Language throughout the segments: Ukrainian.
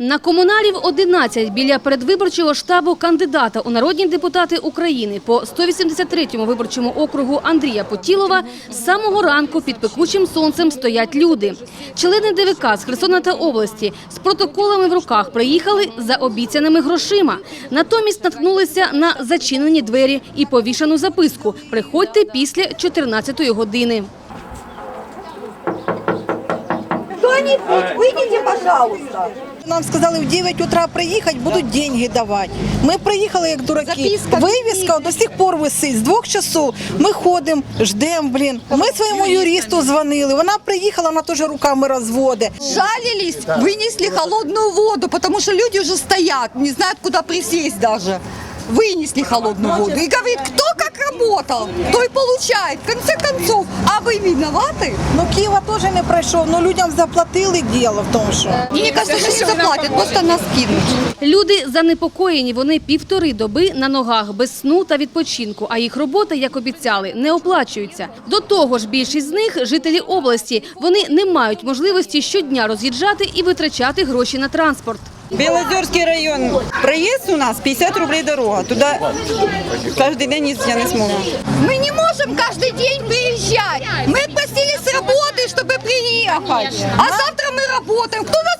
На комуналів 11 біля передвиборчого штабу кандидата у народні депутати України по 183-му виборчому округу Андрія Потілова з самого ранку під пекучим сонцем стоять люди. Члени ДВК з Херсона та області з протоколами в руках приїхали за обіцяними грошима. Натомість наткнулися на зачинені двері і повішану записку «Приходьте після 14-ї години». Кто-нибудь, выйдите, пожалуйста. Нам сказали в 9 утра приїхати, будуть деньги давати. Ми приїхали як дураки. Записка Вивіска до сих пор висить. З двох часов ми ходимо, ждемо, блін. Ми своєму юристу дзвонили. Вона приїхала, вона теж руками розводить. Жалились, вынесли холодную воду, потому что люди уже стоят, не знают, куда присесть даже. Вынесли холодную воду. И говорит, кто как работал, то и получает. В конце концов, а вы виноваты? Ну Києва теж не пройшов, ну людям заплатили діло в тому, що. Мне кажется, что не заплатят, просто нас кинут. Люди занепокоєні. Вони півтори доби на ногах без сну та відпочинку. А їх робота, як обіцяли, не оплачується. До того ж, більшість з них жителі області. Вони не мають можливості щодня роз'їжджати і витрачати гроші на транспорт. Белозерский район. Проезд у нас 50 рублей дорога. Туда каждый день ездить я не смогу. Мы не можем каждый день приезжать. Мы отпросились с работы, чтобы приехать. А завтра мы работаем. Кто нас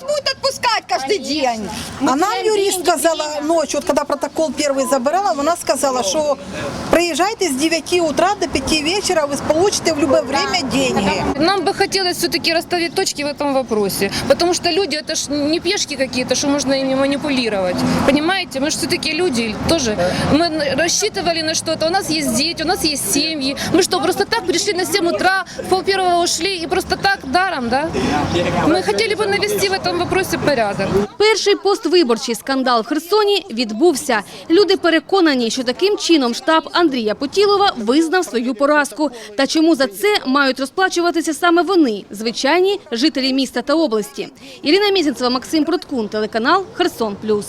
отпускать каждый день? А нам юрист сказала ночі, от коли протокол перший забирала, вона сказала, що приїжджайте з 9 утра до 5 вечора, ви получите в будь-яке время деньги. Нам бы хотелось все-таки расставить точки в этом вопросе, потому что люди это ж не пешки какие-то, что можно ими манипулировать. Понимаете, мы же все-таки люди тоже. Мы рассчитывали на что-то, у нас есть дети, у нас есть семьи. Мы что, просто так пришли на 7 утра, в пол первого ушли и просто так даром, да? Мы хотели бы навести в этом вопросе порядок. Перший поствиборчий скандал в Херсоні відбувся. Люди переконані, що таким чином штаб Андрія Потілова визнав свою поразку. Та чому за це мають розплачуватися саме вони, звичайні жителі міста та області. Ірина Мізінцева, Максим Проткун, телеканал Херсон Плюс.